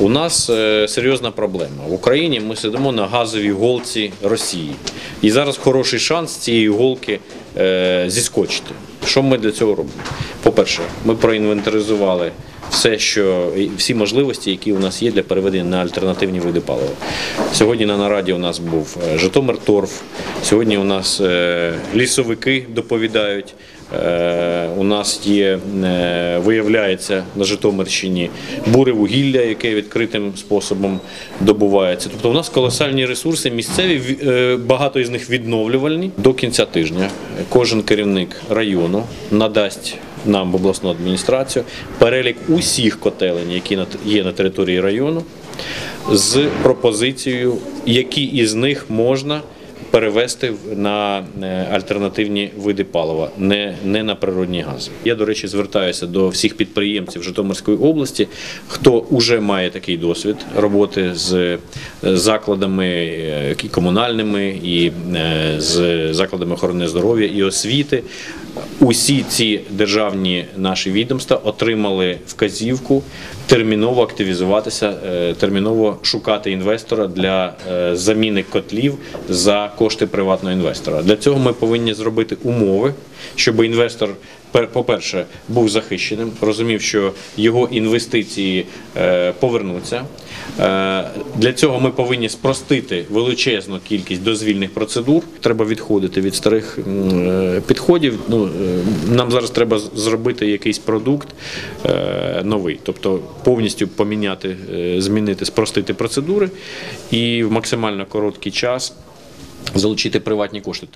У нас е, серйозна проблема. В Україні ми сидимо на газовій голці Росії. І зараз хороший шанс цієї голки е, зіскочити. Що ми для цього робимо? По-перше, ми проінвентаризували все, що всі можливості, які у нас є для переведення на альтернативні види палива. Сьогодні на нараді у нас був е, Житомир Торф. Сьогодні у нас лісовики доповідають. Е, У нас є, е, виявляється на Житомирщині буре вугілля, яке відкритим способом добувається. Тобто у нас колосальні ресурси місцеві, ві- е, багато із них відновлювальні. До кінця тижня кожен керівник району надасть нам в обласну адміністрацію перелік усіх котелень, які є на території району, з пропозицією, які із них можна перевести на е, альтернативні види палива, не, не на природні гази. Я, до речі, звертаюся до всіх підприємців Житомирської області, хто вже має такий досвід роботи з е, закладами е, і комунальними і з закладами охорони здоров'я і освіти. Усі ці державні наші відомства отримали вказівку терміново активізуватися, терміново шукати інвестора для заміни котлів за кошти приватного інвестора. Для цього ми повинні зробити умови, щоб інвестор, пер- по-перше, був захищеним, розумів, що його інвестиції е, повернуться. Е, Для цього ми повинні спростити величезну кількість дозвільних процедур. Треба відходити від старих е, підходів. Ну, нам зараз треба зробити якийсь продукт новий, тобто повністю поміняти, змінити, спростити процедури і в максимально короткий час залучити приватні кошти.